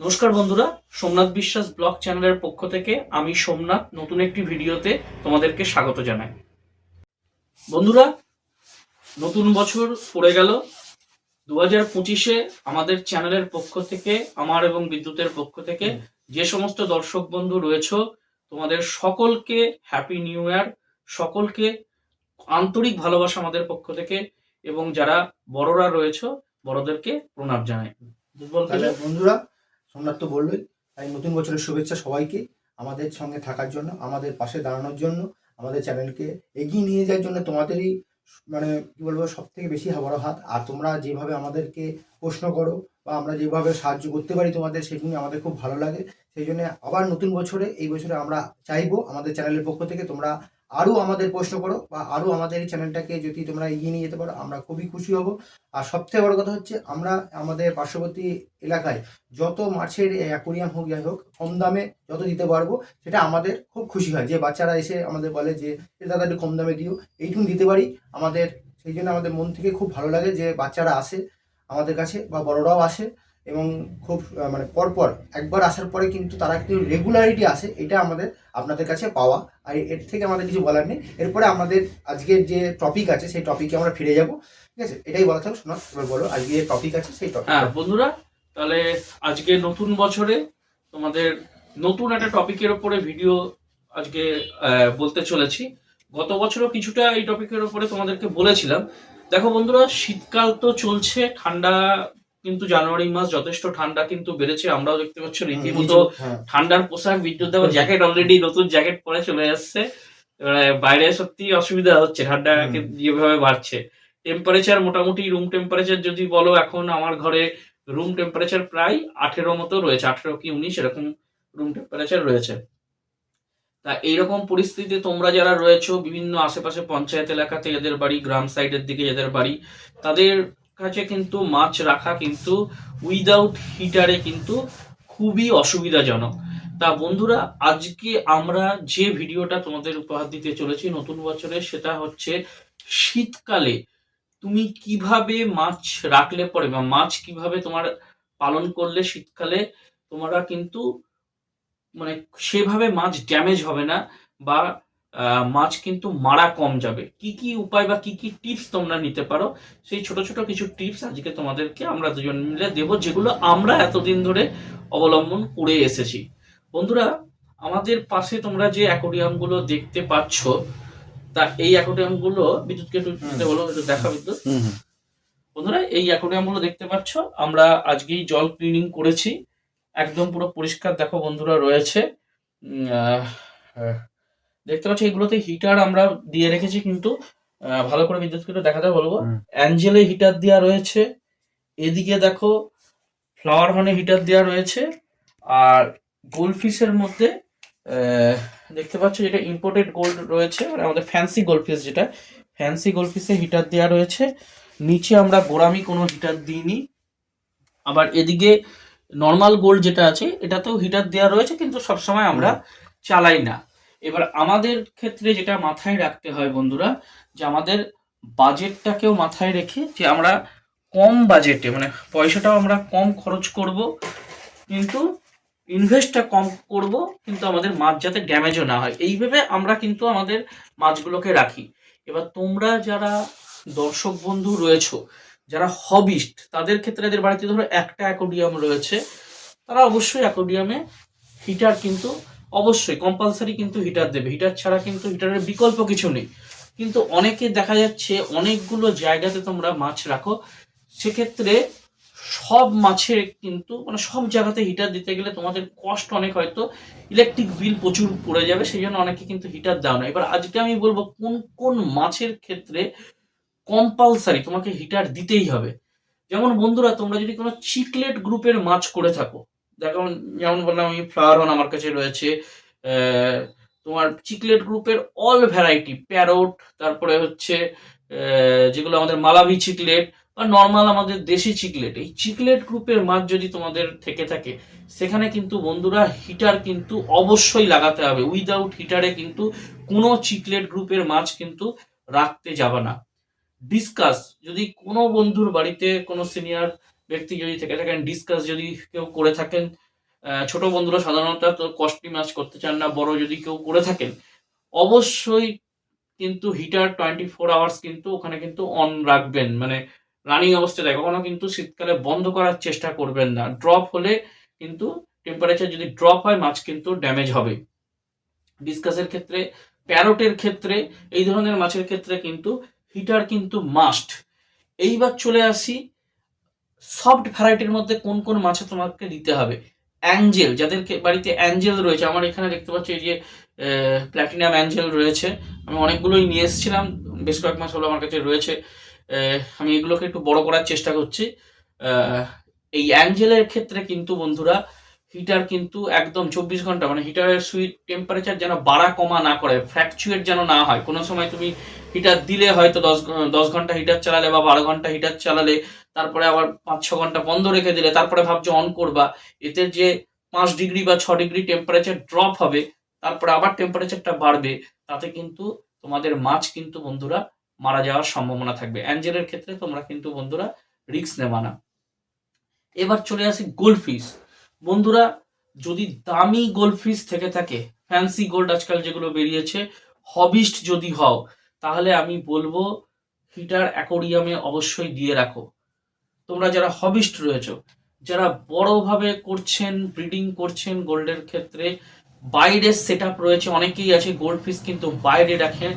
নমস্কার বন্ধুরা, সোমনাথ বিশ্বাস ব্লগ চ্যানেলের পক্ষ থেকে আমি সোমনাথ নতুন একটি ভিডিওতে তোমাদেরকে স্বাগত জানাই। বন্ধুরা, নতুন বছর পড়ে গেল। দু হাজার পঁচিশে আমাদের চ্যানেলের পক্ষ থেকে, আমার এবং বিদ্যুতের পক্ষ থেকে যে সমস্ত দর্শক বন্ধু রয়েছে, তোমাদের সকলকে হ্যাপি নিউ ইয়ার সকলকে আন্তরিক ভালোবাসা আমাদের পক্ষ থেকে, এবং যারা বড়রা রয়েছে, বড়দেরকে প্রণাম জানাই। বন্ধুরা সোমনাথ তো বললোই, তাই নতুন বছরের শুভেচ্ছা সবাইকে আমাদের সঙ্গে থাকার জন্য, আমাদের পাশে দাঁড়ানোর জন্য, আমাদের চ্যানেলকে এগিয়ে নিয়ে যাওয়ার জন্য তোমাদেরই মানে কী বলব সব থেকে বেশি বড় হাত। আর তোমরা যেভাবে আমাদেরকে প্রশ্ন করো বা আমরা যেভাবে সাহায্য করতে পারি তোমাদের সেগুলো আমাদের খুব ভালো লাগে। সেই জন্য আবার নতুন বছরে, এই বছরে আমরা চাইব আমাদের চ্যানেলের পক্ষ থেকে তোমরা আরও আমাদের প্রশ্ন করো বা আরও আমাদের এই চ্যানেলটাকে যদি তোমরা এগিয়ে নিয়ে যেতে পারো, আমরা খুবই খুশি হব। আর সবথেকে বড় কথা হচ্ছে, আমরা আমাদের পার্শ্ববর্তী এলাকায় যত মাছের অ্যাকোরিয়াম হোক, যাই হোক, কম দামে যত দিতে পারব, সেটা আমাদের খুব খুশি হয়। যে বাচ্চারা এসে আমাদের বলে যে দাদা, একটু কম দামে দিও। এইটুকু দিতে পারি। আমাদের, সেই জন্য আমাদের মন থেকে খুব ভালো লাগে যে বাচ্চারা আসে আমাদের কাছে বা বড়রাও আসে। এবং খুব মানে পরপর একবার আসার পরে কিন্তু তারা কিন্তু রেগুলারিটি আসে এটা আমাদের আপনাদের কাছে পাওয়া। আর এর থেকে আমাদের কিছু বলার নেই। এরপরে আমাদের আজকের যে টপিক আছে সেই টপিকে আমরা ফিরে যাব। ঠিক আছে? এটাই বলা থাকবে শোনা এবার বলো আজকে যে টপিক আছে সেই টপিক হ্যাঁ বন্ধুরা তাহলে আজকে নতুন বছরে তোমাদের নতুন একটা টপিকের ওপরে ভিডিও আজকে বলতে চলেছি। গত বছরও কিছুটা এই টপিকের ওপরে তোমাদেরকে বলেছিলাম। দেখো বন্ধুরা শীতকাল তো চলছে ঠান্ডা কিন্তু জানুয়ারি মাস যথেষ্ট ঠান্ডা কিন্তু বেড়েছে আমরাও দেখতে পাচ্ছি রীতিমতো হ্যাঁ। ঠান্ডার পোশাক বিদ্যুৎ দেওয়া জ্যাকেট অলরেডি নতুন জ্যাকেট পরে চলে আসছে এবারে বাইরে সত্যি অসুবিধা হচ্ছে ঠান্ডা যেভাবে বাড়ছে। টেম্পারেচার মোটামুটি রুম টেম্পারেচার যদি বলো এখন আমার ঘরে রুম টেম্পারেচার প্রায় আঠেরো মতো রয়েছে আঠেরো কি উনিশ এরকম রুম টেম্পারেচার রয়েছে। তা এইরকম পরিস্থিতিতে তোমরা যারা রয়েছো বিভিন্ন আশেপাশে পঞ্চায়েত এলাকাতে এদের বাড়ি গ্রাম সাইডের দিকে এদের বাড়ি তাদের কাছে কিন্তু মাছ রাখা কিন্তু উইদাউট হিটারে কিন্তু খুবই অসুবিধাজনক। তা বন্ধুরা, আজকে আমরা যে ভিডিওটা তোমাদের উপহার দিতে চলেছি নতুন বছরে, সেটা হচ্ছে শীতকালে তুমি কীভাবে মাছ রাখলে পরে বা মাছ কীভাবে তোমার পালন করলে শীতকালে তোমরা কিন্তু মানে সেভাবে মাছ ড্যামেজ হবে না বা মাছ কিন্তু মারা কম যাবে। কি কি উপায় বা কি কি টিপস তোমরা নিতে পারো? সেই ছোট ছোট কিছু টিপস আজকে তোমাদেরকে আমরা দুজন মিলে দেবো যেগুলো আমরা এতদিন ধরে অবলম্বন করে এসেছি। বন্ধুরা আমাদের পাশে তোমরা যে অ্যাকোরিয়ামগুলো দেখতে পাচ্ছ তা এই অ্যাকোরিয়ামগুলো বিদ্যুৎকে একটু। বলো একটু দেখা বিদ্যুৎ। বন্ধুরা এই অ্যাকোরিয়ামগুলো দেখতে পাচ্ছ আমরা আজকেই জল ক্লিনিং করেছি। একদম পুরো পরিষ্কার দেখো বন্ধুরা রয়েছে। দেখতে পাচ্ছি এগুলোতে হিটার আমরা দিয়ে রেখেছি কিন্তু ভালো করে বিদ্যুৎকে একটু দেখাতে বলব। অ্যাঞ্জেলে হিটার দেওয়া রয়েছে এদিকে দেখো ফ্লাওয়ার হনে হিটার দেওয়া রয়েছে আর গোল্ডফিশের মধ্যে দেখতে পাচ্ছ যেটা ইম্পোর্টেড গোল্ড রয়েছে মানে আমাদের ফ্যান্সি গোল্ডফিশ যেটা ফ্যান্সি গোল্ডফিশে হিটার দেওয়া রয়েছে। নিচে আমরা গোড়ামি কোনো হিটার দিইনি। আবার এদিকে নর্মাল গোল্ড যেটা আছে এটাতেও হিটার দেওয়া রয়েছে কিন্তু সবসময় আমরা চালাই না। এবার আমাদের ক্ষেত্রে যেটা মাথায় রাখতে হয় বন্ধুরা, যে আমাদের বাজেটটাকেও মাথায় রেখে যে আমরা কম বাজেটে মানে পয়সাটাও আমরা কম খরচ করব, কিন্তু ইনভেস্টটা কম করব, কিন্তু আমাদের মাছ যাতে ড্যামেজও না হয়। এইভাবে আমরা কিন্তু আমাদের মাছগুলোকে রাখি। এবার তোমরা যারা দর্শক বন্ধু রয়েছো, যারা হবিস্ট তাদের ক্ষেত্রে এদের বাড়িতে ধরো একটা অ্যাকোডিয়াম রয়েছে, তারা অবশ্যই অ্যাকোডিয়ামে হিটার কিন্তু অবশ্যই কম্পালসারি কিন্তু হিটার দেবে। হিটার ছাড়া কিন্তু হিটারের বিকল্প কিছু নেই। কিন্তু অনেকে দেখা যাচ্ছে অনেকগুলো জায়গাতে তোমরা মাছ রাখো। সেক্ষেত্রে সব মাছের কিন্তু মানে সব জায়গাতে হিটার দিতে গেলে তোমাদের কষ্ট অনেক হয়তো। ইলেকট্রিক বিল প্রচুর পড়ে যাবে সেই জন্য অনেকে কিন্তু হিটার দাও না। এবার আজকে আমি বলব কোন কোন মাছের ক্ষেত্রে কম্পালসারি তোমাকে হিটার দিতেই হবে। যেমন বন্ধুরা, তোমরা যদি কোনো চিকলেট গ্রুপের মাছ করে থাকো দেখো, যেমন বললাম আমি ফ্লাওয়ার অন আমার কাছে রয়েছে তোমার চিকলেট গ্রুপের অল ভ্যারাইটি প্যারোট তারপরে হচ্ছে যেগুলো আমাদের মালাবি চিকলেট বা নর্মাল আমাদের দেশি চিকলেট এই চিকলেট গ্রুপের মাছ যদি তোমাদের থেকে থাকে, সেখানে কিন্তু বন্ধুরা হিটার কিন্তু অবশ্যই লাগাতে হবে। উইদাউট হিটারে কিন্তু কোনো চিকলেট গ্রুপের মাছ কিন্তু রাখতে যাবে না। ডিসকাস যদি কোনো বন্ধুর বাড়িতে কোনো সিনিয়র ব্যক্তি যদি থেকে থাকেন ডিসকাস যদি কেউ করে থাকেন। ছোট বন্ধুরা সাধারণত তো কস্টলি মাছ করতে চান না, বড় যদি কেউ করে থাকেন, অবশ্যই কিন্তু হিটার টোয়েন্টি ফোর আওয়ার্স কিন্তু ওখানে কিন্তু অন রাখবেন। মানে রানিং অবস্থায় কখনো কিন্তু শীতকালে বন্ধ করার চেষ্টা করবেন না। ড্রপ হলে কিন্তু টেম্পারেচার যদি ড্রপ হয় মাছ কিন্তু ড্যামেজ হবে। ডিসকাসের ক্ষেত্রে প্যারোটের ক্ষেত্রে, এই ধরনের মাছের ক্ষেত্রে কিন্তু হিটার কিন্তু মাস্ট এইবার চলে আসি সফট ভ্যারাইটির মধ্যে কোন কোন মাছে তোমাকে দিতে হবে? অ্যাঞ্জেল যাদেরকে বাড়িতে অ্যাঞ্জেল রয়েছে, আমার এখানে দেখতে পাচ্ছি এই যে প্ল্যাটিনাম অ্যাঞ্জেল রয়েছে। আমি অনেকগুলোই নিয়ে এসেছিলাম, বেশ কয়েক মাস হলো আমার কাছে রয়েছে। আমি এগুলোকে একটু বড় করার চেষ্টা করছি। এই অ্যাঞ্জেলের ক্ষেত্রে কিন্তু বন্ধুরা হিটার কিন্তু একদম চব্বিশ ঘণ্টা মানে হিটারের সুইট টেম্পারেচার যেন বাড়া কমা না করে ফ্র্যাকচুয়েট যেন না হয়। কোনো সময় তুমি হিটার দিলে হয়তো দশ দশ ঘণ্টা হিটার চালালে বা বারো ঘণ্টা হিটার চালালে, তারপরে আবার পাঁচ ছ ঘণ্টা বন্ধ রেখে দিলে, তারপরে ভাবছ অন করবা। এতে যে পাঁচ ডিগ্রি বা ছ ডিগ্রি টেম্পারেচার ড্রপ হবে, তারপরে আবার টেম্পারেচারটা বাড়বে, তাতে কিন্তু তোমাদের মাছ কিন্তু বন্ধুরা মারা যাওয়ার সম্ভাবনা থাকবে। অ্যাঞ্জেলের ক্ষেত্রে তোমরা কিন্তু বন্ধুরা রিস্ক নেবা না। এবার চলে আসি গোল্ডফিশ বন্ধুরা, যদি দামি গোল্ডফিশ থেকে থাকে ফ্যান্সি গোল্ড আজকাল যেগুলো বেরিয়েছে হবিস্ট যদি হও, তাহলে আমি বলব হিটার অ্যাকোরিয়ামে অবশ্যই দিয়ে রাখো। তোমরা যারা হবিস্ট রয়েছো, যারা বড়ভাবে করছেন ব্রিডিং করছেন গোল্ডের ক্ষেত্রে বাইরের সেট আপ রয়েছে, অনেকেই আছে গোল্ড ফিশ কিন্তু বাইরে রাখেন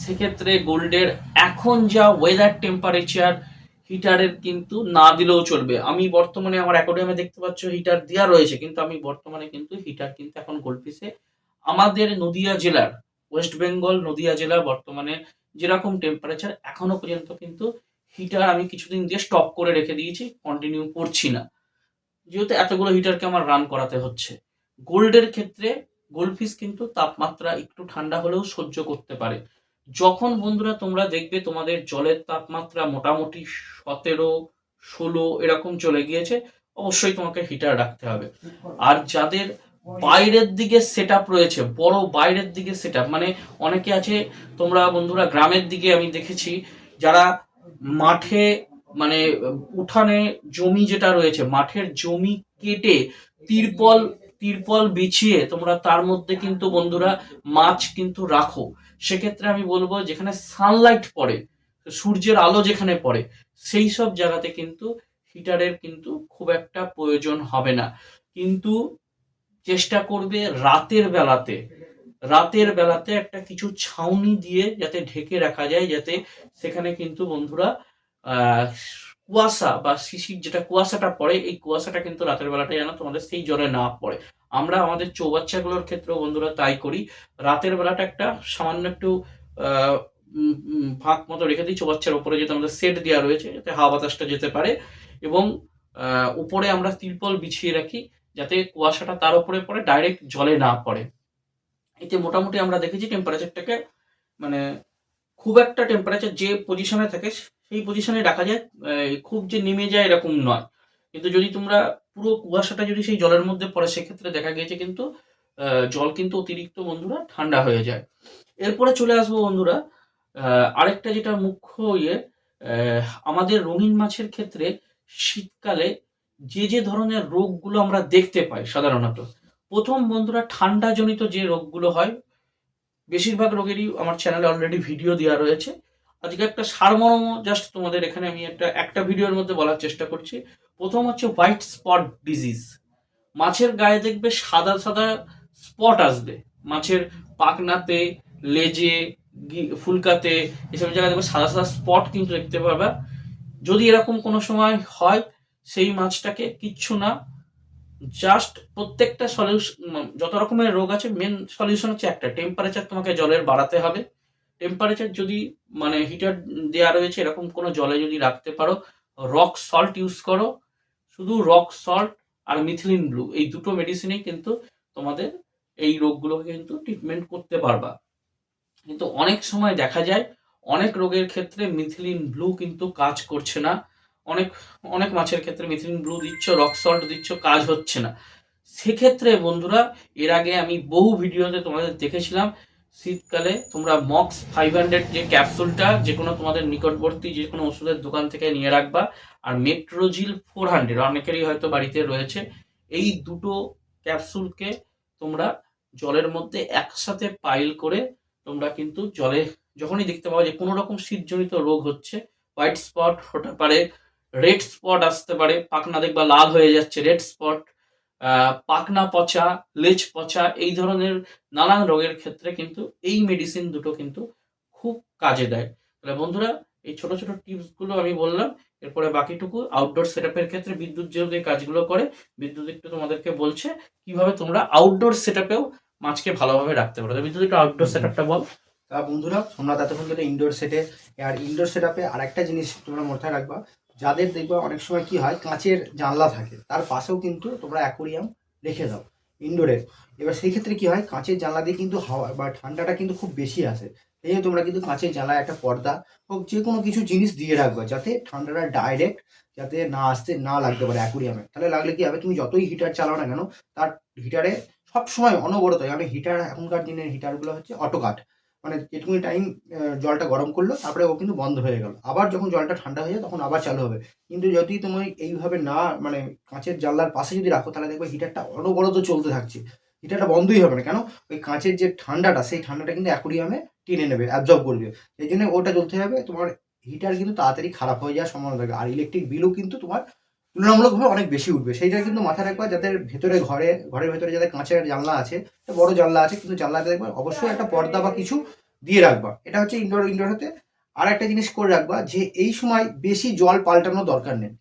সেক্ষেত্রে গোল্ডের এখন যা ওয়েদার টেম্পারেচার হিটারের কিন্তু না দিলেও চলবে। আমি বর্তমানে আমার অ্যাকোরিয়ামে দেখতে পাচ্ছ হিটার দেওয়া রয়েছে, কিন্তু আমি বর্তমানে কিন্তু হিটার কিন্তু এখন ফিশে আমাদের নদিয়া জেলার ওয়েস্ট বেঙ্গল নদিয়া জেলা বর্তমানে যেরকম টেম্পারেচার এখনও পর্যন্ত কিন্তু হিটার আমি কিছুদিন দিয়ে স্টপ করে রেখে দিয়েছি কন্টিনিউ করছি না। যেহেতু এতগুলো হিটারকে আমার রান করাতে হচ্ছে। গোল্ডের ক্ষেত্রে গোল্ডফিশ কিন্তু তাপমাত্রা একটু ঠান্ডা হলেও সহ্য করতে পারে। যখন বন্ধুরা তোমরা দেখবে তোমাদের জলের তাপমাত্রা মোটামুটি সতেরো, ষোলো এরকম চলে গিয়েছে, অবশ্যই তোমাকে হিটার রাখতে হবে। আর যাদের বাইরের দিকে সেট রয়েছে, বড় বাইরের দিকে সেট মানে অনেকে আছে, তোমরা বন্ধুরা গ্রামের দিকে আমি দেখেছি, যারা মাঠে মানে উঠানে জমি যেটা রয়েছে, মাঠের জমি কেটে তিরপল তিরপল বিছিয়ে তোমরা তার মধ্যে কিন্তু বন্ধুরা মাছ কিন্তু রাখো। সেক্ষেত্রে আমি বলব যেখানে সানলাইট পড়ে, সূর্যের আলো যেখানে পড়ে, সেই সব জায়গাতে কিন্তু হিটারের কিন্তু খুব একটা প্রয়োজন হবে না। কিন্তু চেষ্টা করবে রাতের বেলাতে রাতের বেলাতে একটা কিছু ছাউনি দিয়ে যাতে ঢেকে রাখা যায়, যাতে সেখানে কিন্তু বন্ধুরা কুয়াশা বা শিশির যেটা কুয়াশাটা পড়ে, এই কুয়াশাটা কিন্তু রাতের বেলাটা যেন তোমাদের সেই জলে না পড়ে। আমরা আমাদের চৌবাচ্চাগুলোর ক্ষেত্রেও বন্ধুরা তাই করি। রাতের বেলাটা একটা সামান্য একটু ফাঁক মতো রেখে দিই চৌবাচ্চার উপরে যেটা আমাদের সেট দেওয়া রয়েছে, যাতে হাওয়া বাতাসটা যেতে পারে এবং উপরে আমরা তিরপল বিছিয়ে রাখি, যাতে কুয়াশাটা তার উপরে পড়ে, ডাইরেক্ট জলে না পড়ে। এতে মোটামুটি আমরা দেখেছি টেম্পারেচারটাকে মানে খুব একটা টেম্পারেচার যে পজিশনে থাকে, সেই পজিশনে রাখা যায় খুব যে নেমে যায় এরকম নয়। কিন্তু যদি তোমরা পুরো কুয়াশাটা যদি সেই জলের মধ্যে পড়ে, সেক্ষেত্রে দেখা গিয়েছে কিন্তু জল কিন্তু অতিরিক্ত বন্ধুরা ঠান্ডা হয়ে যায়। এরপরে চলে আসব বন্ধুরা আরেকটা যেটা মুখ্য ইয়ে আমাদের রঙিন মাছের ক্ষেত্রে শীতকালে যে যে ধরনের রোগগুলো আমরা দেখতে পাই সাধারণত, প্রথম বন্ধুরা ঠান্ডাজনিত যে রোগগুলো হয়, বেশিরভাগ রোগেরই আমার চ্যানেলে অলরেডি ভিডিও দেওয়া রয়েছে। আজকে একটা সারমর্ম জাস্ট তোমাদের এখানে আমি একটা একটা ভিডিওর মধ্যে বলার চেষ্টা করছি। প্রথম হচ্ছে হোয়াইট স্পট ডিজিজ মাছের গায়ে দেখবে সাদা সাদা স্পট আসবে। মাছের পাখনাতে লেজে ফুলকাতে, এসব জায়গায় দেখবে সাদা সাদা স্পট কিন্তু দেখতে পাবে। যদি এরকম কোনো সময় হয়, সেই মাছটাকে কিচ্ছু না। জাস্ট প্রত্যেকটা সলিউশন যত রকমের রোগ আছে মেন সলিউশন হচ্ছে একটা। টেম্পারেচার তোমাকে জলের বাড়াতে হবে। টেম্পারেচার যদি মানে হিটার দেওয়া রয়েছে, এরকম কোনো জলে যদি রাখতে পারো রক সল্ট ইউজ করো। শুধু রক সল্ট আর মিথিলিন ব্লু এই দুটো মেডিসিনেই কিন্তু তোমাদের এই রোগগুলোকে কিন্তু ট্রিটমেন্ট করতে পারবা। কিন্তু অনেক সময় দেখা যায়, অনেক রোগের ক্ষেত্রে মিথিলিন ব্লু কিন্তু কাজ করছে না। অনেক অনেক মাছের ক্ষেত্রে মিথিলিন ব্লু দিচ্ছ রক সল্ট দিচ্ছ, কাজ হচ্ছে না। সেক্ষেত্রে বন্ধুরা, এর আগে আমি বহু ভিডিওতে তোমাদের দেখেছিলাম শীতকালে তোমরা মক্স ফাইভ হান্ড্রেড যে ক্যাপসুলটা যে কোনো তোমাদের নিকটবর্তী যে কোনো ওষুধের দোকান থেকে নিয়ে রাখবা। আর মেট্রোজিল ফোর হান্ড্রেড অনেকেরই হয়তো বাড়িতে রয়েছে। এই দুটো ক্যাপসুলকে তোমরা জলের মধ্যে একসাথে পাইল করে তোমরা কিন্তু জলে যখনই দেখতে পাও যে কোনো রকম শীতজনিত রোগ হচ্ছে হোয়াইট স্পট হতে পারে রেড স্পট আসতে পারে, পাখনা দেখবা লাল হয়ে যাচ্ছে রেড স্পট পাখনা পচা লেজ পচা এই ধরনের নানান রোগের ক্ষেত্রে কিন্তু এই মেডিসিন দুটো কিন্তু খুব কাজে দেয়। তাহলে বন্ধুরা এই ছোট ছোট টিপসগুলো আমি বললাম এরপরে বাকিটুকু আউটডোর সেটআপের ক্ষেত্রে বিদ্যুৎ যেহেতু এই কাজগুলো করে বিদ্যুৎ একটু তোমাদেরকে বলছে কীভাবে তোমরা আউটডোর সেটআপেও মাছকে ভালোভাবে রাখতে পারো। বিদ্যুৎ একটু আউটডোর সেটআপটা বল। তা বন্ধুরা তোমরা এতক্ষণ ধরে ইনডোর সেটে আর ইনডোর সেটআপে আর একটা জিনিস তোমরা মাথায় রাখবা যাদের দেখবে অনেক সময় কি হয়, কাঁচের জানলা থাকে, তার পাশেও কিন্তু তোমরা অ্যাকোরিয়াম রেখে দাও ইনডোরে এবার সেই ক্ষেত্রে কি হয়, কাঁচের জানলা দিয়ে কিন্তু হাওয়া বা ঠান্ডাটা কিন্তু খুব বেশি আসে। এই জন্য তোমরা কিন্তু কাঁচের জানলায় একটা পর্দা হোক যে কোনো কিছু জিনিস দিয়ে রাখবে, যাতে ঠান্ডাটা ডাইরেক্ট যাতে না আসতে না লাগতে পারে অ্যাকোরিয়ামে তাহলে লাগলে কি হবে, তুমি যতই হিটার চালাও না কেন, তার হিটারে সবসময় অনবরত মানে হিটার এখনকার দিনের হিটারগুলো হচ্ছে অটো কাট মানে যেটুকুনি টাইম জলটা গরম করল, তারপরে ও কিন্তু বন্ধ হয়ে গেল। আবার যখন জলটা ঠান্ডা হয়ে যায়, তখন আবার চালু হবে। কিন্তু যদি তুমি এইভাবে না মানে কাঁচের জানলার পাশে যদি রাখো, তাহলে দেখবে হিটারটা অনবরত চলতে থাকছে। হিটারটা বন্ধই হবে না। কেন? ওই কাঁচের যে ঠান্ডাটা, সেই ঠান্ডাটা কিন্তু অ্যাকোরিয়ামে টেনে নেবে অ্যাবজর্ব করবে। এই জন্য ওটা চলতে হবে। তোমার হিটার কিন্তু তাড়াতাড়ি খারাপ হয়ে যাওয়ার সম্ভাবনা থাকে। আর ইলেকট্রিক বিলও কিন্তু তোমার তুলনামূলকভাবে অনেক বেশি উঠবে। সেইটা কিন্তু মাথায় রাখবা যাদের ভেতরে ঘরে, ঘরের ভেতরে যাদের কাঁচের জানলা আছে বড় জানলা আছে, কিন্তু জানলাতে দেখবা অবশ্যই একটা পর্দা বা কিছু দিয়ে রাখবা। এটা হচ্ছে ইনডোর ইনডোর হতে আর একটা জিনিস করে রাখবা যে এই সময় বেশি জল পাল্টানোর দরকার নেই।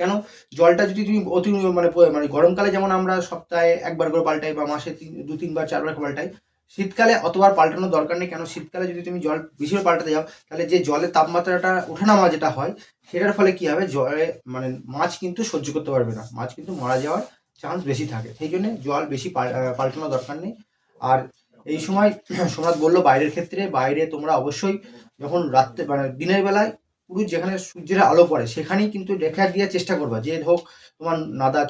কেন? জলটা যদি তুমি অতি মানে মানে গরমকালে যেমন আমরা সপ্তাহে একবার করে পাল্টাই বা মাসে তিন দু তিনবার চারবার পাল্টাই শীতকালে অতবার পাল্টানোর দরকার নেই, কেন শীতকালে যদি তুমি জল বেশি করে পাল্টাতে যাও, তাহলে যে জলের তাপমাত্রাটা ওঠানামা যেটা হয়, সেটার ফলে কি হবে? জলে মানে মাছ কিন্তু সহ্য করতে পারবে না। মাছ কিন্তু মারা যাওয়ার চান্স বেশি থাকে। সেই জন্য জল বেশি পাল্টানোর দরকার নেই। আর এই সময় সোমনাথ বলল, বাইরের ক্ষেত্রে বাইরে তোমরা অবশ্যই যখন রাত্রে মানে দিনের বেলায় পুরো যেখানে সূর্যের আলো পড়ে, সেখানেই কিন্তু রেখা দেওয়ার চেষ্টা করবা। যে হোক, তোমার নাদা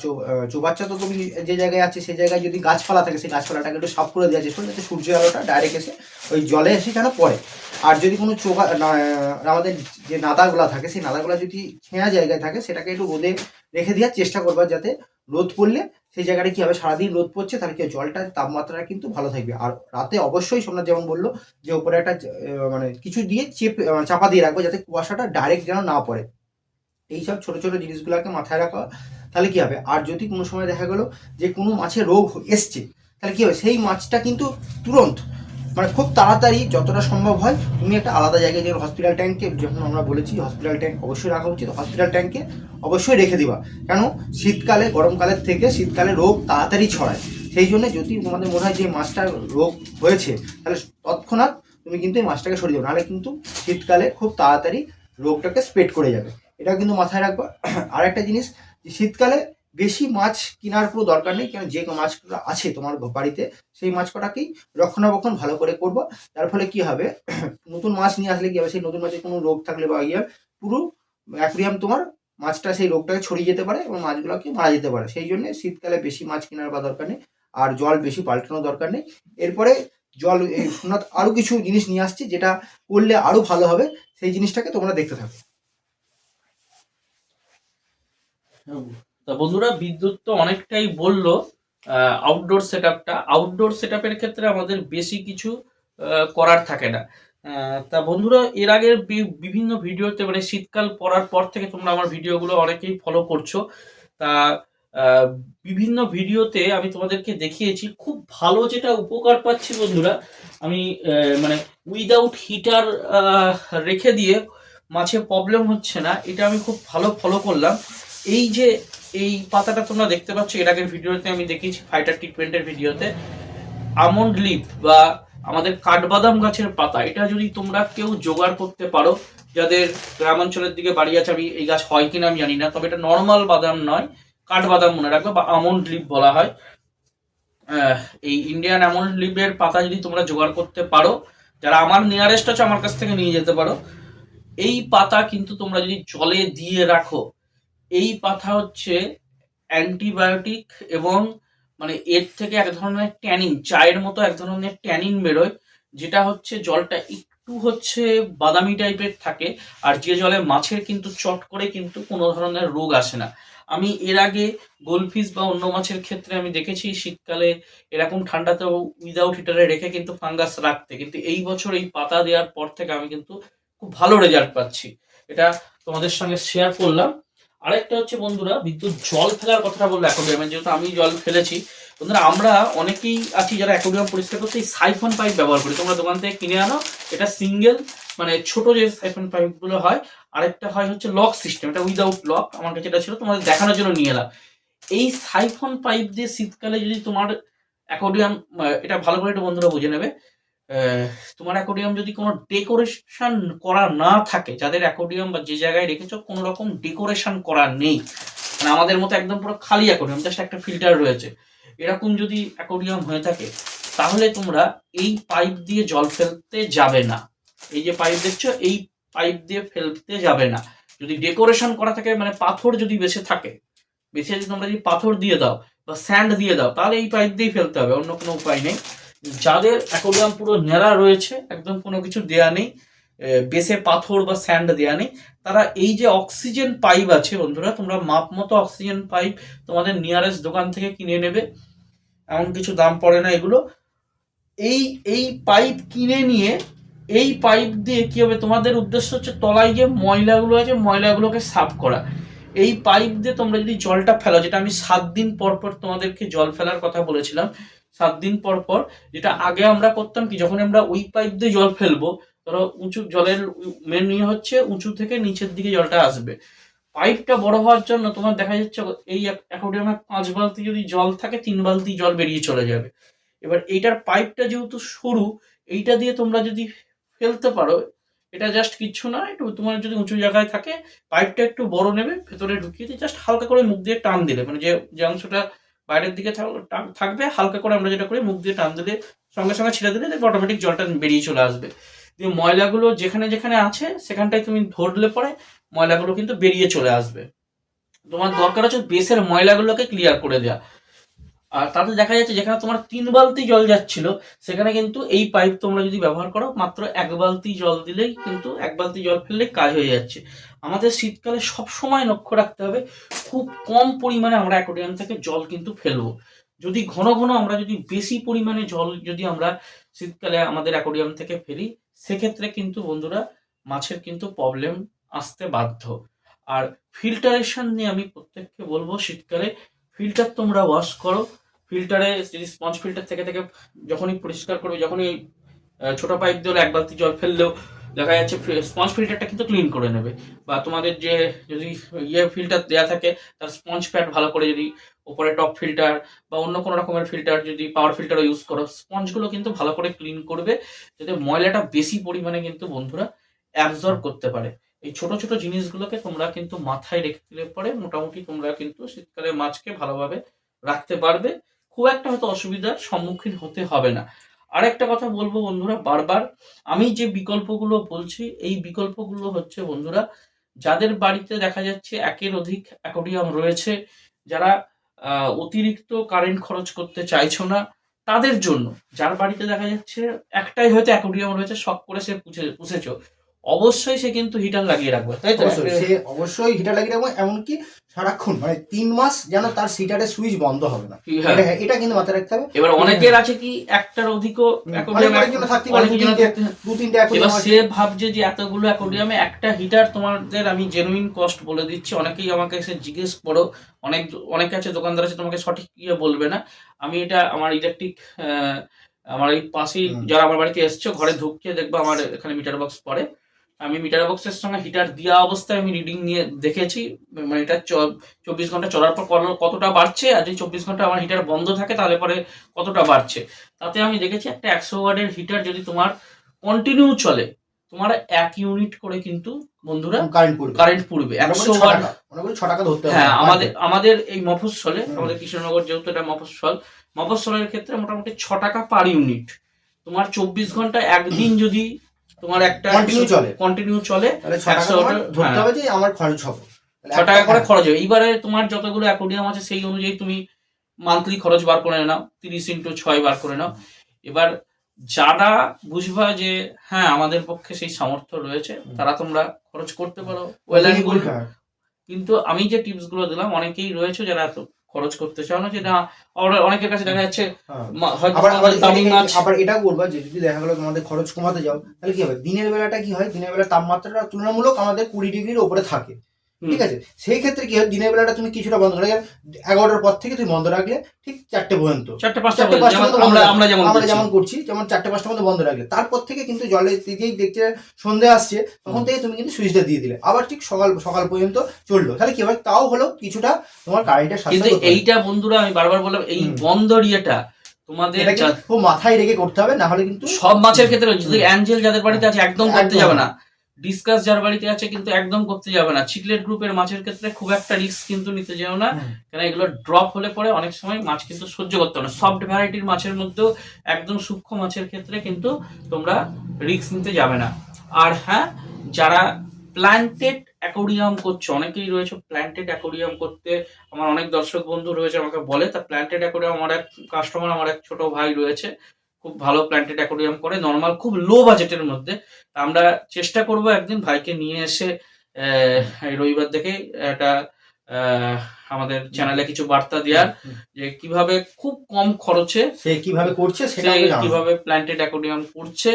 চোবাচ্চা তো তুমি যে জায়গায় আছে সেই জায়গায় যদি গাছপালা থাকে, সেই গাছপালাটাকে একটু সাফ করে দেওয়া চেষ্টা যাতে সূর্যের আলোটা ডাইরেক্ট এসে ওই জলে এসে যেন পড়ে। আর যদি কোনো না- আমাদের যে নাদাগুলা থাকে, সেই নাদাগুলা যদি ছেঁয়া জায়গায় থাকে, সেটাকে একটু রোদে রেখে দেওয়ার চেষ্টা করবা যাতে রোদ পড়লে সেই জায়গাটা কি হবে? সারাদিন রোদ পড়ছে তাহলে কি হবে, জলটার তাপমাত্রা কিন্তু ভালো থাকবে। আর রাতে অবশ্যই সোমনাথ যেমন বলল যে উপরে একটা মানে কিছু দিয়ে চেপে চাপা দিয়ে রাখব যাতে কুয়াশাটা ডাইরেক্ট যেন না পড়ে। এইসব ছোট ছোট জিনিসগুলোকে মাথায় রাখা। তাহলে কি হবে? আর যদি কোনো সময় দেখা গেলো যে কোনো মাছে রোগ এসছে তাহলে কি হবে? সেই মাছটা কিন্তু তুরন্ত মানে খুব তাড়াতাড়ি যতটা সম্ভব হয়, তুমি একটা আলাদা জায়গায় যেমন হসপিটাল ট্যাঙ্কে যখন আমরা বলেছি হসপিটাল ট্যাঙ্ক অবশ্যই রাখা উচিত। হসপিটাল ট্যাঙ্কে অবশ্যই রেখে দিবা। কেন? শীতকালে, গরমকালের থেকে শীতকালে রোগ তাড়াতাড়ি ছড়ায়। সেই জন্য যদি তোমাদের মনে হয় যে মাছটার রোগ হয়েছে, তাহলে তৎক্ষণাৎ তুমি কিন্তু এই মাছটাকে সরিয়ে দেবে নাহলে কিন্তু শীতকালে খুব তাড়াতাড়ি রোগটাকে স্প্রেড করে যাবে। এটা কিন্তু মাথায় রাখবা। আর একটা জিনিস, যে শীতকালে বেশি মাছ কেনার কোনো দরকার নেই, কেন যে মাছগুলো আছে তোমার বাড়িতে, সেই মাছ কটাকেই রক্ষণাবেক্ষণ ভালো করে করব। তার ফলে কি হবে, নতুন মাছ নিয়ে আসলে কি হবে, সেই নতুন মাছের কোনো রোগ থাকলে বা ইয়ে পুরো অ্যাকুরিয়াম তোমার মাছটা সেই রোগটাকে ছড়িয়ে যেতে পারে এবং মাছগুলোকে মারা যেতে পারে। সেই জন্য শীতকালে বেশি মাছ কেনার বা দরকার নেই, আর জল বেশি পাল্টানোর দরকার নেই। এরপরে জল আরও কিছু জিনিস নিয়ে আসছে, যেটা করলে আরও ভালো হবে, সেই জিনিসটাকে তোমরা দেখতে থাকো। তা বন্ধুরা, বিদ্যুৎ তো অনেকটাই বলল আউটডোর সেট আপটা আউটডোর সেট ক্ষেত্রে আমাদের বেশি কিছু করার থাকে না। তা বন্ধুরা, এর আগের বিভিন্ন ভিডিওতে মানে শীতকাল পড়ার পর থেকে তোমরা আমার ভিডিওগুলো অনেকেই ফলো করছ। তা বিভিন্ন ভিডিওতে আমি তোমাদেরকে দেখিয়েছি, খুব ভালো যেটা উপকার পাচ্ছি বন্ধুরা, আমি মানে উইদাউট হিটার রেখে দিয়ে মাছে প্রবলেম হচ্ছে না, এটা আমি খুব ভালো ফলো করলাম। এই যে এই পাতাটা তোমরা দেখতে পাচ্ছ, এর আগের ভিডিওতে আমি দেখিয়েছি ফাইটার ট্রিটমেন্টের ভিডিওতে। আমন্ড লিপ বা আমাদের কাঠবাদাম গাছের পাতা, এটা যদি তোমরা কেউ জোগাড় করতে পারো, যাদের গ্রামাঞ্চলের দিকে বাড়ি আছে আমি এই গাছ হয় কিনা আমি জানি না, তবে এটা নর্মাল বাদাম নয়, কাঠবাদাম মনে রাখবে বা আমন্ড লিপ বলা হয়। এই ইন্ডিয়ান আমন্ড লিপের পাতা যদি তোমরা জোগাড় করতে পারো, যারা আমার নিয়ারেস্ট আছে, আমার কাছ থেকে নিয়ে যেতে পারো, এই পাতা কিন্তু তোমরা যদি জলে দিয়ে রাখো এই পাতা হচ্ছে অ্যান্টিবায়োটিক এবং মানে এর থেকে এক ধরনের ট্যানিন, চায়ের মতো এক ধরনের ট্যানিন বেরোয়, যেটা হচ্ছে জলটা একটু হচ্ছে বাদামি টাইপের থাকে, আর যে জলে মাছের কিন্তু চট করে কিন্তু কোনো ধরনের রোগ আসে না। আমি এর আগে গোলফিশ বা অন্য মাছের ক্ষেত্রে আমি দেখেছি, শীতকালে এরকম ঠান্ডাতেও উইদাউট হিটারে রেখে কিন্তু ফাঙ্গাস রাখতে। কিন্তু এই বছর এই পাতা দেওয়ার পর থেকে আমি কিন্তু খুব ভালো রেজাল্ট পাচ্ছি। এটা তোমাদের সঙ্গে শেয়ার করলাম। আরেকটা হচ্ছে বন্ধুরা, বিদ্যুৎ জল ফেলার কথাটা বলল অ্যাকোডিয়ামে যেহেতু আমি জল ফেলেছি। বন্ধুরা, আমরা অনেকেই আছি যারা অ্যাকোডিয়াম পরিষ্কার করতে এই সাইফন পাইপ ব্যবহার করি। তোমরা দোকান থেকে কিনে আনো। এটা সিঙ্গেল মানে ছোট যে সাইফন পাইপগুলো হয়, আরেকটা হয় হচ্ছে লক সিস্টেম। এটা উইদাউট লক আমার কাছে এটা ছিল, তোমাদের দেখানোর জন্য নিয়ে এলাম। এই সাইফন পাইপ দিয়ে শীতকালে যদি তোমার অ্যাকোডিয়াম এটা ভালো করে একটু বন্ধুরা বুঝে নেবে। তোমার অ্যাকোডিয়াম যদি কোনো ডেকোরেশন করা না থাকে, যাদের অ্যাকোডিয়াম বা যে জায়গায় রেখেছো, কোনো রকম ডেকোরেশন করা নেই। মানে আমাদের মতো একদম পুরো খালি অ্যাকোডিয়াম জাস্ট একটা ফিল্টার রয়েছে। এরকম যদি অ্যাকোডিয়াম হয়ে থাকে, তাহলে তোমরা এই পাইপ দিয়ে জল ফেলতে যাবে না। এই যে পাইপ দেখছ, এই পাইপ দিয়ে ফেলতে যাবে না। যদি ডেকোরেশন করা থাকে মানে পাথর যদি বেঁচে থাকে বেছে যদি তোমরা যদি পাথর দিয়ে দাও বা স্যান্ড দিয়ে দাও, তাহলে এই পাইপ দিয়েই ফেলতে হবে, অন্য কোনো উপায় নেই। যাদের অ্যাকোডিয়াম পুরো নেড়া রয়েছে, একদম কোনো কিছু দেয়া নেই বেসে পাথর বা স্যান্ড দেয়া নেই, তারা এই যে অক্সিজেন পাইপ আছে বন্ধুরা, তোমরা মাপ মতো অক্সিজেন পাইপ তোমাদের নিয়ারেস্ট দোকান থেকে কিনে নেবে, এমন কিছু দাম পড়ে না এগুলো। এই এই পাইপ কিনে নিয়ে, এই পাইপ দিয়ে কি হবে, তোমাদের উদ্দেশ্য হচ্ছে তলায় যে ময়লাগুলো আছে, ময়লাগুলোকে সাফ করা। এই পাইপ দিয়ে তোমরা যদি জলটা ফেলো, যেটা আমি সাত দিন পর পর তোমাদেরকে জল ফেলার কথা বলেছিলাম সাত দিন পর পর যেটা আগে আমরা করতাম কি, যখন আমরা ওই পাইপ দিয়ে জল ফেলব, ধরো উঁচু, জলের মেন ইয়ে হচ্ছে উঁচু থেকে নিচের দিকে জলটা আসবে। পাইপটা বড় হওয়ার জন্য তোমার দেখা যাচ্ছে এই অ্যাকোডিয়ামে পাঁচ বালতি যদি জল থাকে, তিন বালতি জল বেরিয়ে চলে যাবে। এবার এইটার পাইপটা যেহেতু সরু, এইটা দিয়ে তোমরা যদি ফেলতে পারো, এটা জাস্ট কিচ্ছু না, একটু তোমার যদি উঁচু জায়গায় থাকে পাইপটা একটু বড় নেবে, ভেতরে ঢুকিয়ে দিয়ে জাস্ট হালকা করে মুখ দিয়ে টান দিলে মানে যে যে অংশটা বাইরের দিকে থাকবে, হালকা করে আমরা যেটা করি, মুখ দিয়ে টান দিলে, সঙ্গে সঙ্গে ছেড়ে দিলে দেখবে অটোমেটিক জলটা বেরিয়ে চলে আসবে। দিয়ে ময়লাগুলো যেখানে যেখানে আছে, সেখানটায় তুমি ধরলে পরে ময়লাগুলো কিন্তু বেরিয়ে চলে আসবে। তোমার দরকার হচ্ছে বেসের ময়লাগুলোকে ক্লিয়ার করে দেওয়া আর তাতে দেখা যাচ্ছে যেখানে তোমার তিন বালতি জল যাচ্ছিল, সেখানে কিন্তু এই পাইপ তোমরা যদি ব্যবহার করো, মাত্র এক বালতি জল দিলেই কিন্তু, এক বালতি জল ফেললেই কাজ হয়ে যাচ্ছে। আমাদের শীতকালে সব সময় লক্ষ্য রাখতে হবে, খুব কম পরিমাণে আমরা অ্যাকোডিয়াম থেকে জল কিন্তু ফেলব। যদি ঘন ঘন আমরা যদি বেশি পরিমাণে জল যদি আমরা শীতকালে আমাদের অ্যাকোডিয়াম থেকে ফেলি, সেক্ষেত্রে কিন্তু বন্ধুরা মাছের কিন্তু প্রবলেম আসতে বাধ্য। আর ফিল্টারেশন নিয়ে আমি প্রত্যেককে বলব, শীতকালে ফিল্টার তোমরা ওয়াশ করো। ফিল্টারে যদি স্পঞ্জ ফিল্টার থেকে থেকে যখনই পরিষ্কার করবে, যখনই ছোট পাইপ দিয়ে এক বালতি জল ফেললেও দেখা যাচ্ছে স্পঞ্জ ফিল্টারটা কিন্তু ক্লিন করে নেবে। বা তোমাদের যে যদি ইয়ে ফিল্টার দেওয়া থাকে, তার স্পঞ্জ প্যাড ভালো করে যদি ওপরে টপ ফিল্টার বা অন্য কোনো রকমের ফিল্টার যদি পাওয়ার ফিল্টারও ইউজ করো স্পঞ্জগুলো কিন্তু ভালো করে ক্লিন করবে, যাতে ময়লাটা বেশি পরিমাণে কিন্তু বন্ধুরা অ্যাবজর্ব করতে পারে। এই ছোট ছোট জিনিসগুলোকে তোমরা কিন্তু মাথায় রেখে দিলে পরে মোটামুটি তোমরা কিন্তু শীতকালে মাছকে ভালোভাবে রাখতে পারবে। খুব একটা হয়তো অসুবিধার সম্মুখীন হতে হবে না। আরেকটা কথা বলব বন্ধুরা, বারবার আমি যে বিকল্পগুলো বলছি, এই বিকল্পগুলো হচ্ছে বন্ধুরা, যাদের বাড়িতে দেখা যাচ্ছে একের অধিক অ্যাকোডিয়াম রয়েছে, যারা অতিরিক্ত কারেন্ট খরচ করতে চাইছো না, তাদের জন্য, যার বাড়িতে দেখা যাচ্ছে একটাই হয়তো অ্যাকোডিয়াম রয়েছে, শখ করে সে পুষে পুষেছো অবশ্যই সে কিন্তু হিটার লাগিয়ে রাখবে তাই তো? সে অবশ্যই হিটার লাগিয়ে রাখব এমনকি সারাক্ষণ মানে তিন মাস যেন তার সিটারের সুইচ বন্ধ হবে না। এটা- কিন্তু মাথায় রাখতে হবে। এবার অনেকের আছে কি একটার অধিকও থাকতে পারে, দু তিনটে এবার সে ভাবছে যে এতগুলো অ্যাকোডিয়ামে একটা হিটার তোমাদের আমি জেনুইন কস্ট বলে দিচ্ছি অনেকেই আমাকে এসে জিজ্ঞেস করো অনেক অনেকে আছে দোকানদার আছে তোমাকে সঠিক ইয়ে বলবে না। আমি এটা আমার ইলেকট্রিক আমার এই পাশেই যারা আমার বাড়িতে এসছো ঘরে ঢুকছে দেখব আমার এখানে মিটার বক্স পড়ে। আমি মিটার বক্সের সঙ্গে হিটার দেওয়া অবস্থায় আমি রিডিং নিয়ে দেখেছি মানে এটা চব্বিশ ঘণ্টা চলার পর কতটা বাড়ছে? আর যদি চব্বিশ ঘণ্টা আমার হিটার বন্ধ থাকে তাহলে পরে কতটা বাড়ছে? তাতে আমি দেখেছি একটা একশো ওয়ার্ডের হিটার যদি তোমার কন্টিনিউ চলে তোমার এক ইউনিট করে কিন্তু বন্ধুরা কারেন্ট পড়বে। কারেন্ট পুড়বে। একশো ওয়াট টাকা, ছ টাকা ধরতে হ্যাঁ আমাদের আমাদের এই মফস্বলে আমাদের কৃষ্ণনগর যেহেতু এটা মফস্বল মফস্বলের ক্ষেত্রে মোটামুটি ছ টাকা পার ইউনিট তোমার চব্বিশ ঘণ্টা একদিন যদি তোমার একটা Continue চলে। কন্টিনিউ চলে ধরতে হ্যাঁ। হবে যে আমার খরচ হবে ছ টাকা করে খরচ হবে এইবারে তোমার যতগুলো অ্যাকোডিয়াম আছে সেই অনুযায়ী তুমি মান্থলি খরচ বার করে নাও তিরিশ ইন্টু ছয় বার করে নাও এবার যারা বুঝবা যে হ্যাঁ আমাদের পক্ষে সেই সামর্থ্য রয়েছে তারা তোমরা খরচ করতে পারো ওয়েল অ্যান্ড গুড। কিন্তু আমি যে টিপসগুলো দিলাম অনেকেই রয়েছে যারা এত খরচ করতে চাও না যে না অনেকের কাছে দেখা যাচ্ছে হ্যাঁ। আবার আবার এটা করবা যে যদি দেখা গেলো তোমাদের খরচ কমাতে যাও তাহলে কি হবে দিনের বেলাটা কি হয় দিনের বেলা তাপমাত্রাটা তুলনামূলক আমাদের কুড়ি ডিগ্রির উপরে থাকে। ঠিক আছে? সেই ক্ষেত্রে কি হয়? দিনের বেলাটা তুমি কিছুটা বন্ধ করে এগারোটার পর থেকে তুমি বন্ধ রাখলে ঠিক চারটে পর্যন্ত। চারটে পাঁচটা আমরা যেমন করছি। যেমন চারটে পাঁচটা মধ্যে বন্ধ রাখলে। তারপর থেকে কিন্তু জলে দিকেই দেখতে সন্ধে আসছে তখন থেকে তুমি কিন্তু সুইচটা দিয়ে দিলে। আবার ঠিক সকাল সকাল পর্যন্ত চলল। তাহলে কি হবে তাও হলো কিছুটা তোমার কারেন্টের সাথে এইটা বন্ধুরা আমি বারবার বললাম এই। বন্ধ ইয়েটা তোমাদের খুব মাথায় রেখে করতে হবে না হলে কিন্তু সব মাছের ক্ষেত্রে যদি অ্যাঞ্জেল যাদের বাড়িতে আছে একদম করতে যাবে না। ডিসকাস যার বাড়িতে আছে কিন্তু একদম করতে যাবে না। চিকলেট গ্রুপের মাছের ক্ষেত্রে খুব একটা রিস্ক কিন্তু নিতে যেও না। কেন এগুলো ড্রপ হলে পরে অনেক সময় মাছ কিন্তু সহ্য করতে হবে না। সফট ভ্যারাইটির মাছের মধ্যেও একদম সূক্ষ্ম মাছের ক্ষেত্রে কিন্তু তোমরা রিস্ক নিতে যাবে না। আর হ্যাঁ যারা প্ল্যান্টেড অ্যাকোরিয়াম করছে অনেকেই রয়েছে প্ল্যান্টেড অ্যাকোরিয়াম করতে। আমার অনেক দর্শক বন্ধু রয়েছে আমাকে বলে তা প্ল্যান্টেড অ্যাকোরিয়াম আমার এক কাস্টমার আমার এক ছোট ভাই রয়েছে। খুব ভালো প্ল্যান্টেড অ্যাকোরিয়াম করে নর্মাল খুব লো বাজেটের মধ্যে। আমরা চেষ্টা করব একদিন ভাইকে নিয়ে এসে রবিবার দেখে একটা আমাদের চ্যানেলে কিছু বার্তা দেওয়ার যে কীভাবে খুব কম খরচে সে কীভাবে করছে সেটা কীভাবে প্ল্যান্টেড অ্যাকোরিয়াম করছে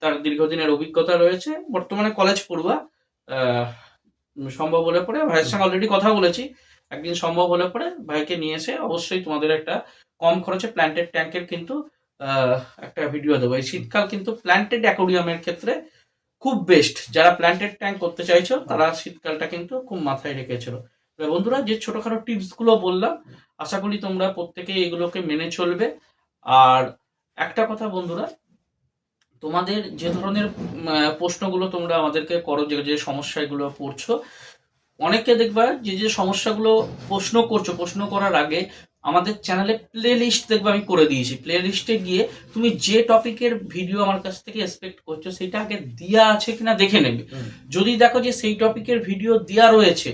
তার দীর্ঘদিনের অভিজ্ঞতা রয়েছে। বর্তমানে কলেজ পড়ুয়া আহ, সম্ভব হলে পরে ভাইয়ের সঙ্গে অলরেডি কথা বলেছি। একদিন সম্ভব হলে পরে ভাইকে নিয়ে এসে অবশ্যই তোমাদের একটা কম খরচে প্ল্যান্টেড ট্যাঙ্কের কিন্তু একটা ভিডিও দেবো। এই শীতকাল কিন্তু প্ল্যান্টেড অ্যাকোরিয়ামের ক্ষেত্রে খুব বেস্ট যারা প্ল্যান্টেড ট্যাঙ্ক করতে চাইছো, তারা শীতকালটা কিন্তু খুব মাথায় রেখেছিল বন্ধুরা, যে ছোটখাটো টিপসগুলো বললাম, আশা করি তোমরা প্রত্যেকে এগুলোকে মেনে চলবে। আর একটা কথা বন্ধুরা, তোমাদের যে ধরনের প্রশ্নগুলো তোমরা আমাদেরকে করো, যে যে সমস্যাগুলো পড়ছো অনেকে দেখবা যে যে সমস্যাগুলো প্রশ্ন করছ, প্রশ্ন করার আগে আমাদের চ্যানেলে প্লে লিস্ট দেখবে আমি করে দিয়েছি। প্লে লিস্টে গিয়ে তুমি যে টপিকের ভিডিও আমার কাছ থেকে এক্সপেক্ট করছ সেটা আগে দেওয়া আছে কিনা দেখে নেবে। যদি দেখো যে সেই টপিকের ভিডিও দেওয়া রয়েছে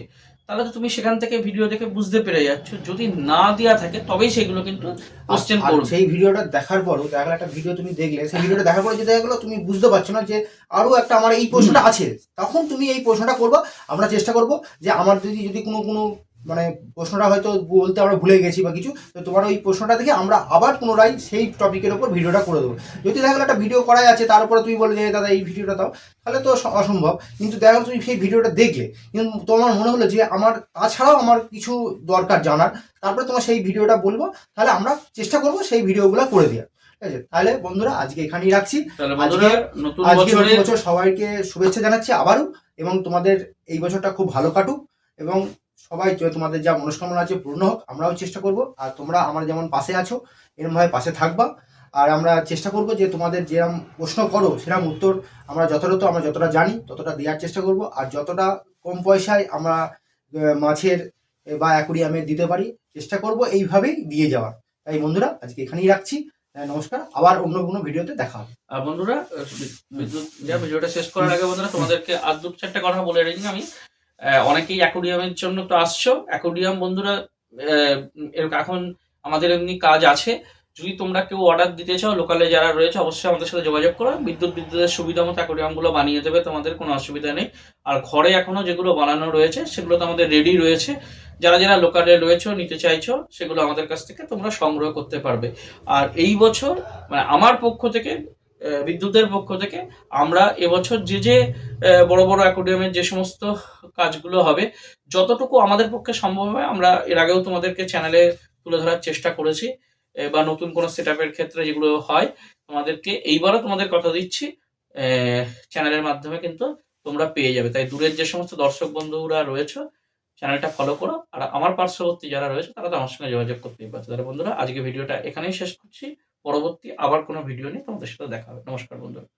তাহলে তো তুমি সেখান থেকে ভিডিও দেখে বুঝতে পেরে যাচ্ছ। যদি না দেওয়া থাকে তবেই সেগুলো কিন্তু কোশ্চেন করবে। সেই ভিডিওটা দেখার পরও দেখা গেলো একটা ভিডিও তুমি দেখলে সেই ভিডিওটা দেখার পরে যদি দেখা গেলো তুমি বুঝতে পারছ না যে আরও একটা আমার এই প্রশ্নটা আছে। তখন তুমি এই প্রশ্নটা করব আমরা চেষ্টা করব যে আমার যদি যদি কোনো কোনো মানে প্রশ্নটা হয়তো বলতে আমরা ভুলে গেছি বা কিছু তো তোমার ওই প্রশ্নটা থেকে আমরা আবার পুনরায় সেই টপিকের ওপর ভিডিওটা করে দেবো। যদি দেখা গেলো একটা ভিডিও করাই আছে তার উপরে তুমি বলে যে দাদা এই ভিডিওটা দাও তাহলে তো অসম্ভব। কিন্তু দেখা গেলো তুমি সেই ভিডিওটা দেখলে কিন্তু তোমার মনে হলো যে আমার তাছাড়াও আমার কিছু দরকার জানার তারপরে তোমার সেই ভিডিওটা বলব তাহলে আমরা চেষ্টা করব সেই ভিডিওগুলো করে দেওয়ার। ঠিক আছে? তাহলে বন্ধুরা আজকে এখানেই রাখছি। আজকে নতুন বছর সবাইকে শুভেচ্ছা জানাচ্ছি আবারও এবং তোমাদের এই বছরটা খুব ভালো কাটুক এবং সবাই তোমাদের যা মনস্কামনা আছে পূর্ণ হোক আমরাও চেষ্টা করব। আর তোমরা আমার যেমন পাশে আছো এরমভাবে পাশে থাকবা। আর আমরা চেষ্টা করব যে তোমাদের যেরকম প্রশ্ন করো সেরকম উত্তর আমরা যথাযথ আমরা যতটা জানি ততটা দেওয়ার চেষ্টা করব। আর যতটা কম পয়সায় আমরা মাছের বা অ্যাকুরিয়ামে দিতে পারি চেষ্টা করব এইভাবেই দিয়ে যাওয়ার। তাই বন্ধুরা আজকে এখানেই রাখছি। আহ, নমস্কার। আবার অন্য কোনো ভিডিওতে দেখা হবে। আর বন্ধুরা বিদ্যুৎ ভিডিওটা শেষ করার আগে বন্ধুরা তোমাদেরকে আর দু চারটা কথা বলে রেখে আমি। অনেকেই অ্যাকোডিয়ামের জন্য তো আসছো। অ্যাকোডিয়াম বন্ধুরা এখন আমাদের এমনি কাজ আছে। যদি তোমরা কেউ অর্ডার দিতে চাও লোকালে যারা রয়েছে, অবশ্যই আমাদের সাথে যোগাযোগ করো। বিদ্যুৎ বিদ্যুতের সুবিধা মতো অ্যাকোডিয়ামগুলো বানিয়ে দেবে, তোমাদের কোনো অসুবিধা নেই। আর ঘরে এখনও যেগুলো বানানো রয়েছে, সেগুলো তো আমাদের রেডি রয়েছে। যারা যারা লোকালে রয়েছে, নিতে চাইছো, সেগুলো আমাদের কাছ থেকে তোমরা সংগ্রহ করতে পারবে। আর এই বছর মানে আমার পক্ষ থেকে বিদ্যুতের পক্ষ থেকে আমরা এবছর যে যে বড় বড় অ্যাকোডিয়ামের যে সমস্ত কাজগুলো হবে, যতটুকু আমাদের পক্ষে সম্ভব হয়, আমরা এর আগেও তোমাদেরকে চ্যানেলে তুলে ধরার চেষ্টা করেছি বা নতুন কোনো সেট ক্ষেত্রে যেগুলো হয়, তোমাদেরকে এইবারও তোমাদের কথা দিচ্ছি চ্যানেলের মাধ্যমে কিন্তু তোমরা পেয়ে যাবে। তাই দূরের যে সমস্ত দর্শক বন্ধুরা রয়েছে চ্যানেলটা ফলো করো, আর আমার পার্শ্ববর্তী যারা রয়েছে, তারা তো আমার সঙ্গে যোগাযোগ করতেই পারছে। তাহলে বন্ধুরা, আজকে ভিডিওটা এখানেই শেষ করছি। পরবর্তী আবার কোনো ভিডিও নিয়ে তোমাদের সাথে দেখা হবে। নমস্কার বন্ধুরা।